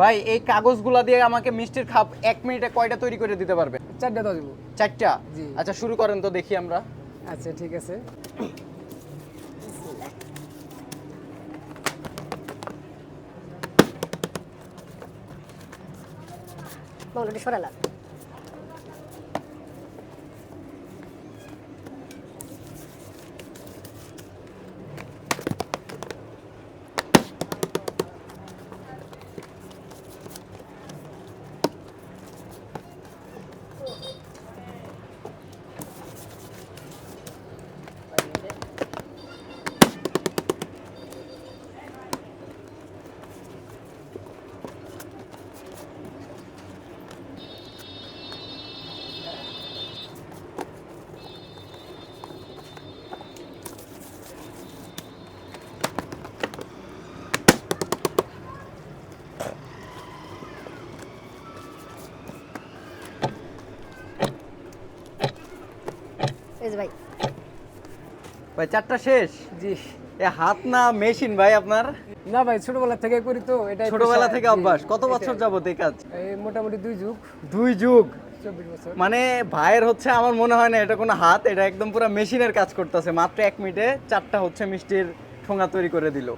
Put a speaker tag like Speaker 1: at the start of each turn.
Speaker 1: ভাই এই কাগজগুলা দিয়ে আমাকে মিষ্টির খাপ এক মিনিটে কয়টা তৈরি করে দিতে পারবে?
Speaker 2: চারটা দশ দেবো।
Speaker 1: চারটা?
Speaker 2: জি।
Speaker 1: আচ্ছা শুরু করেন তো দেখি আমরা।
Speaker 2: আচ্ছা ঠিক আছে।
Speaker 3: বাংলাটি সরালা এই যে ভাই।
Speaker 1: ভাই চারটা শেষ?
Speaker 2: জি।
Speaker 1: এ হাত না মেশিন ভাই আপনার?
Speaker 2: না ভাই ছোটবেলা থেকে করি তো এটা
Speaker 1: ছোটবেলা থেকে অভ্যাস। কত বছর যাবত এই কাজ?
Speaker 2: এই মোটামুটি দুই যুগ।
Speaker 1: দুই যুগ? মানে ভাইয়ের হচ্ছে আমার মনে হয় না এটা কোনো হাত এটা একদম পুরো মেশিনের কাজ করতেছে। মাত্র এক মিনিটে চারটা হচ্ছে মিষ্টির ঠোঙা তৈরি করে দিল।